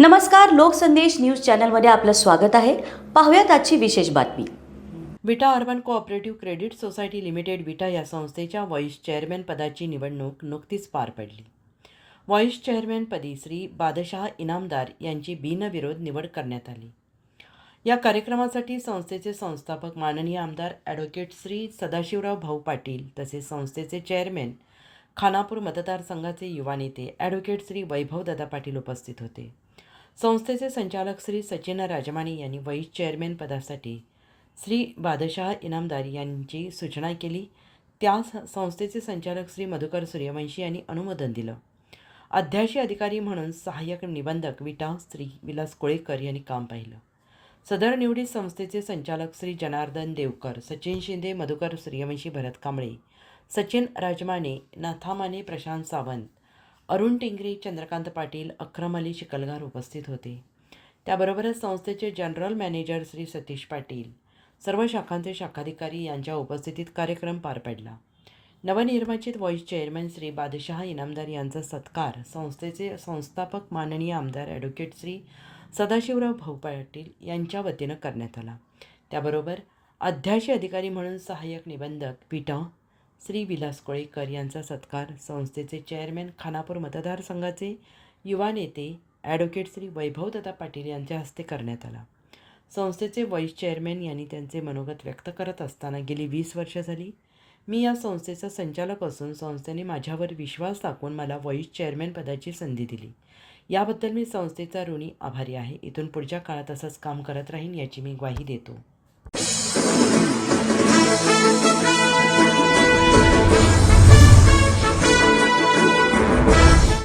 नमस्कार लोकसंदेश न्यूज चॅनलमध्ये आपलं स्वागत आहे. पाहूयात आजची विशेष बातमी. Vita urban cooperative credit society limited Vita या संस्थेच्या व्हॉईस चेअरमॅन पदाची निवडणूक नुकतीच पार पडली. व्हॉईस चेअरमॅनपदी श्री बादशाह इनामदार यांची बिनविरोध निवड करण्यात आली. या कार्यक्रमासाठी संस्थेचे संस्थापक माननीय आमदार ॲडव्होकेट श्री सदाशिवराव भाऊ पाटील तसेच संस्थेचे चेअरमॅन खानापूर मतदारसंघाचे युवा नेते ॲडव्होकेट श्री वैभवदादा पाटील उपस्थित होते. संस्थेचे संचालक श्री सचिन राजमाणी यांनी व्हाईस चेअरमॅन पदासाठी श्री बादशाह इनामदार यांची सूचना केली. त्या संस्थेचे संचालक श्री मधुकर सूर्यवंशी यांनी अनुमोदन दिलं. अध्याशी अधिकारी म्हणून सहाय्यक निबंधक विटा श्री विलास कोळेकर यांनी काम पाहिलं. सदर निवडीत संस्थेचे संचालक श्री जनार्दन देवकर सचिन शिंदे मधुकर सूर्यवंशी भरत कांबळे सचिन राजमाने नाथामाने प्रशांत सावंत अरुण टिंगरे चंद्रकांत पाटील अक्रम अली चिकलगार उपस्थित होते. त्याबरोबरच संस्थेचे जनरल मॅनेजर श्री सतीश पाटील सर्व शाखांचे शाखाधिकारी यांच्या उपस्थितीत कार्यक्रम पार पडला. नवनिर्वाचित व्हाईस चेअरमॅन श्री बादशाह इनामदार यांचा सत्कार संस्थेचे संस्थापक माननीय आमदार ॲडव्होकेट श्री सदाशिवराव भाऊ पाटील यांच्या वतीनं करण्यात आला. त्याबरोबर अध्याशी अधिकारी म्हणून सहाय्यक निबंधक पीटा श्री विलास कोळेकर यांचा सत्कार संस्थेचे चेअरमॅन खानापूर मतदारसंघाचे युवा नेते ॲडव्होकेट श्री वैभव दत्ता पाटील यांच्या हस्ते करण्यात आला. संस्थेचे व्हाईस चेअरमॅन यांनी त्यांचे मनोगत व्यक्त करत असताना गेली वीस वर्ष झाली. मी या संस्थेचा संचालक असून संस्थेने माझ्यावर विश्वास दाखवून मला व्हाईस चेअरमॅन पदाची संधी दिली. याबद्दल मी संस्थेचा ऋणी आभारी आहे. इथून पुढच्या काळात असंच काम करत राहीन याची मी ग्वाही देतो.